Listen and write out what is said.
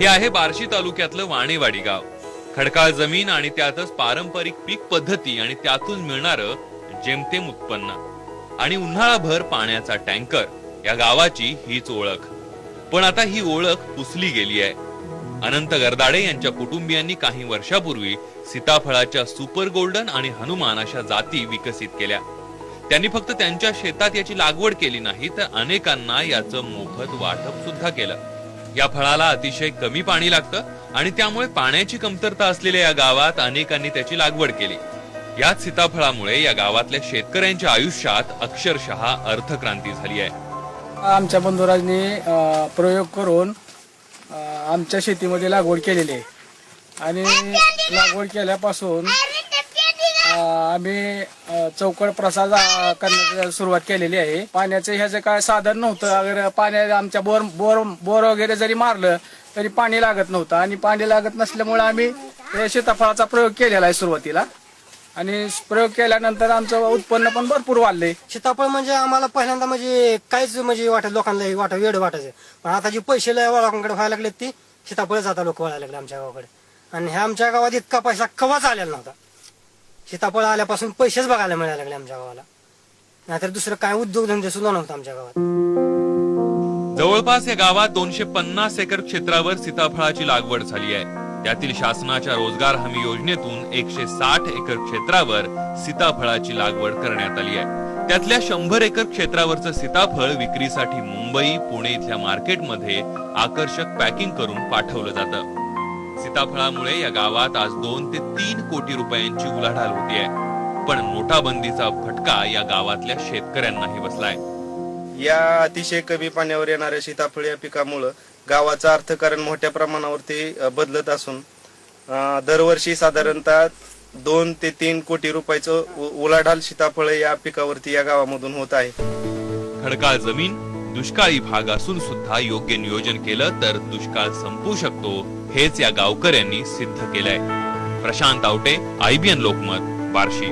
हे आहे बार्शी तालुक्यातलं वाणेवाडी गाव. खडकाळ जमीन आणि त्यातच पारंपरिक पीक पद्धती आणि त्यातून मिळणारं जेमतेम उत्पन्न. आणि उन्हाळाभर पाण्याचा टँकर या गावाची हीच ओळख. पण आता ही ओळख पुसली गेली आहे. अनंत गरदाडे यांच्या कुटुंबियांनी काही वर्षापूर्वी सीताफळाच्या सुपर गोल्डन आणि हनुमान अशा जाती विकसित केल्या. त्यांनी फक्त त्यांच्या शेतात याची लागवड केली नाही तर अनेकांना याचं मोफत वाटप सुद्धा केलं. या फळाला अतिशय कमी पाणी लागतं आणि त्यामुळे पाण्याची कमतरता असलेल्या या गावात अनेकांनी त्याची लागवड केली. याच सीताफळामुळे या गावातल्या शेतकऱ्यांच्या आयुष्यात अक्षरशः अर्थक्रांती झाली आहे. आमच्या बंधुराजने प्रयोग करून आमच्या शेतीमध्ये लागवड केलेली आहे. आणि लागवड केल्यापासून आम्ही चौकड प्रसाद अ, करण्याची सुरुवात केलेली आहे. पाण्याचं ह्याचं काय साधन नव्हतं अगर पाण्या आमच्या बोर बोर बोर वगैरे जरी मारलं तरी पाणी लागत नव्हतं. आणि पाणी लागत नसल्यामुळे आम्ही हे सीताफळाचा प्रयोग केलेला आहे सुरुवातीला. आणि प्रयोग केल्यानंतर आमचं उत्पन्न पण भरपूर वाढलंय. सीताफळ म्हणजे आम्हाला पहिल्यांदा म्हणजे काहीच म्हणजे वाटत लोकांना हे वाटत वेळ वाटायचं. पण आता जे पैसे लय लोकांकडे व्हायला लागले ती सीताफळच आता लोक व्हायला लागले आमच्या गावाकडे. आणि ह्या आमच्या गावात इतका पैसा कवाच आलेला नव्हता. सीताफळ आल्यापासून पैसेच बघायला मिळायला लागले आमच्या गावाला. नाहीतर दुसरं काय उद्योगधंदे सुद्धा नव्हतं आमच्या गावात. जवळपास या गावात दोनशे पन्नास एकर क्षेत्रावर सीताफळाची लागवड झाली आहे. त्यातील शासनाच्या रोजगार हमी योजनेतून एकशे साठ एकर क्षेत्रावर सीताफळाची लागवड करण्यात आली आहे. त्यातल्या शंभर एकर क्षेत्रावरचं सीताफळ विक्रीसाठी मुंबई पुणे इथल्या मार्केटमध्ये आकर्षक पॅकिंग करून पाठवलं जातं. सीताफळामुळे या गावात आज दोन ते तीन कोटी रुपयांची उलाढाल होतीये. पण नोटाबंदीचा फटका या गावातल्या शेतकऱ्यांनाही बसलाय. या अतिशय कमी पाण्यावर येणाऱ्या सीताफळ या पिकामुळं गावाचं अर्थकारण मोठ्या प्रमाणावरती बदलत असून दरवर्षी साधारणतः दोन ते तीन कोटी रुपयाचं उलाढाल सीताफळ या पिकावरती या गावामधून होत आहे. खडकाळ जमीन दुष्काळी भाग असून सुद्धा योग्य नियोजन केलं तर दुष्काळ संपू शकतो हेच या गावकऱ्यांनी सिद्ध केलंय. प्रशांत आवटे आयबीएन लोकमत बार्शी.